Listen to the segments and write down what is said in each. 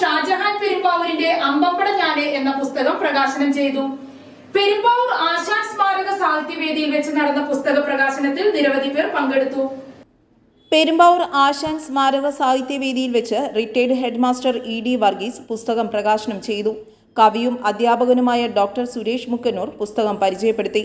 ഷാജഹാൻ പെരുമ്പാവൂരിന്റെ അമ്പപ്പട ഞാൻ എന്ന പുസ്തകം പ്രകാശനം ചെയ്തു. പെരുമ്പാവൂർ ആശാൻ സ്മാരക സാഹിത്യവേദിയിൽ വെച്ച് നടന്ന പുസ്തക പ്രകാശനത്തിൽ നിരവധി പേർ പങ്കെടുത്തു. പെരുമ്പാവൂർ ആശാൻ സ്മാരക സാഹിത്യവേദിയിൽ വെച്ച് retired headmaster E D Varghese പുസ്തകം പ്രകാശനം ചെയ്തു. കവിയും അധ്യാപകനുമായ ഡോക്ടർ സുരേഷ് മുക്കന്നൂർ പുസ്തകം പരിചയപ്പെടുത്തി.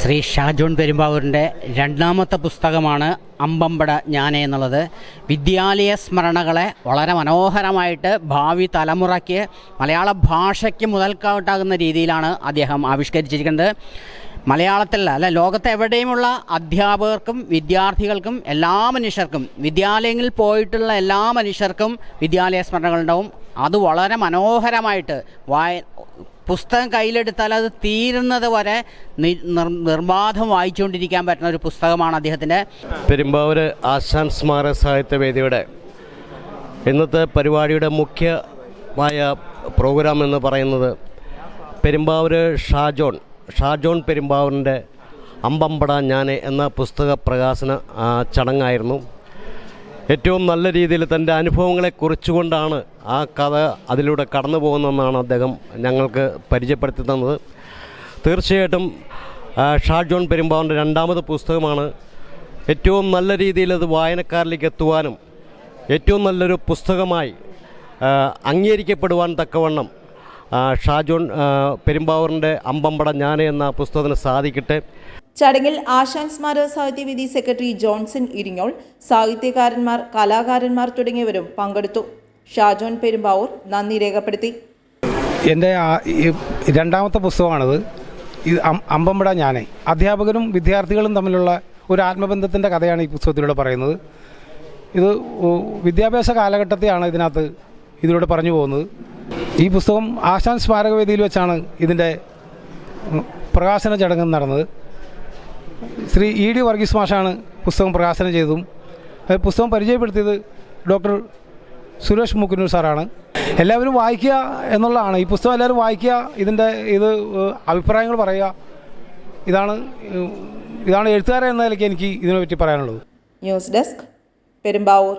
ശ്രീ ഷാജോൺ പെരുമ്പാവൂരിന്റെ രണ്ടാമത്തെ പുസ്തകമാണ് അമ്പമ്പട ഞാനേ എന്നുള്ളത്. വിദ്യാലയ സ്മരണകളെ വളരെ മനോഹരമായിട്ട് ഭാവി തലമുറയ്ക്ക് മലയാള ഭാഷയ്ക്ക് മുതൽക്കാട്ടാകുന്ന രീതിയിലാണ് അദ്ദേഹം ആവിഷ്കരിച്ചിരിക്കുന്നത്. മലയാളത്തിൽ അല്ല ലോകത്തെ എവിടെയുമുള്ള അധ്യാപകർക്കും വിദ്യാർത്ഥികൾക്കും എല്ലാ മനുഷ്യർക്കും വിദ്യാലയങ്ങളിൽ പോയിട്ടുള്ള എല്ലാ മനുഷ്യർക്കും വിദ്യാലയ സ്മരണകളുണ്ടാവും അത് വളരെ മനോഹരമായിട്ട് വായ പുസ്തകം കയ്യിലെടുത്താൽ അത് തീരുന്നത് വരെ നിർബാധം വായിച്ചുകൊണ്ടിരിക്കാൻ പറ്റുന്ന ഒരു പുസ്തകമാണ് അദ്ദേഹത്തിന്റെ. പെരുമ്പാവൂർ ആശാൻ സ്മാരക സാഹിത്യവേദിയുടെ ഇന്നത്തെ പരിപാടിയുടെ മുഖ്യമായ പ്രോഗ്രാം എന്ന് പറയുന്നത് പെരുമ്പാവൂർ ഷാജോൺ ഷാജോൺ പെരുമ്പാവൂരിന്റെ അമ്പമ്പട ഞാൻ എന്ന പുസ്തക പ്രകാശന ചടങ്ങായിരുന്നു. ഏറ്റവും നല്ല രീതിയിൽ തന്റെ അനുഭവങ്ങളെ കുറിച്ചുകൊണ്ടാണ് ആ കഥ അതിലൂടെ കടന്നു പോകുന്നതെന്നാണ് അദ്ദേഹം ഞങ്ങൾക്ക് പരിചയപ്പെടുത്തി തന്നത്. തീർച്ചയായിട്ടും ഷാജോൺ പെരുമ്പാവന്റെ രണ്ടാമത് പുസ്തകമാണ്. ഏറ്റവും നല്ല രീതിയിൽ അത് വായനക്കാരിലേക്ക് എത്തുവാനും ഏറ്റവും നല്ലൊരു പുസ്തകമായി അംഗീകരിക്കപ്പെടുവാൻ തക്കവണ്ണം ഷാജോൺ പെരുമ്പാവൂറിന്റെ അമ്പമ്പട ഞാൻ എന്ന പുസ്തകത്തിന് സാധിക്കട്ടെ. ചടങ്ങിൽ ആശാൻ സ്മാരക സാഹിത്യവേദി സെക്രട്ടറി ജോൺസൺ ഇരിഞ്ഞോൾ സാഹിത്യകാരന്മാർ കലാകാരന്മാർ തുടങ്ങിയവരും പങ്കെടുത്തു. ഷാജോൺ പെരുമ്പാവൂർ നന്ദി രേഖപ്പെടുത്തി. എന്റെ രണ്ടാമത്തെ പുസ്തകമാണിത്. ഇത് അമ്പമ്പട ഞാനേ. അധ്യാപകരും വിദ്യാർത്ഥികളും തമ്മിലുള്ള ഒരു ആത്മബന്ധത്തിന്റെ കഥയാണ് ഈ പുസ്തകത്തിലൂടെ പറയുന്നത്. ഇത് വിദ്യാഭ്യാസ കാലഘട്ടത്തെയാണ് ഇതിനകത്ത് ഇതിലൂടെ പറഞ്ഞു പോകുന്നത്. ഈ പുസ്തകം ആശാൻ സ്മാരകവേദിയിൽ വെച്ചാണ് ഇതിന്റെ പ്രകാശന ചടങ്ങ് നടന്നത്. ശ്രീ ഇ ഡി വർഗീസ് മാഷാണ് പുസ്തകം പ്രകാശനം ചെയ്തതും പുസ്തകം പരിചയപ്പെടുത്തിയത് ഡോക്ടർ സുരേഷ് മുക്കുന്നൂർ സാറാണ്. എല്ലാവരും വായിക്കുക എന്നുള്ളതാണ്. ഈ പുസ്തകം എല്ലാവരും വായിക്കുക ഇതിന്റെ ഇത് അഭിപ്രായങ്ങൾ പറയുക ഇതാണ് ഇതാണ് എഴുത്തുകാരൻ എന്ന നിലയ്ക്ക് എനിക്ക് ഇതിനെപ്പറ്റി പറയാനുള്ളത്. News desk Perumbavoor.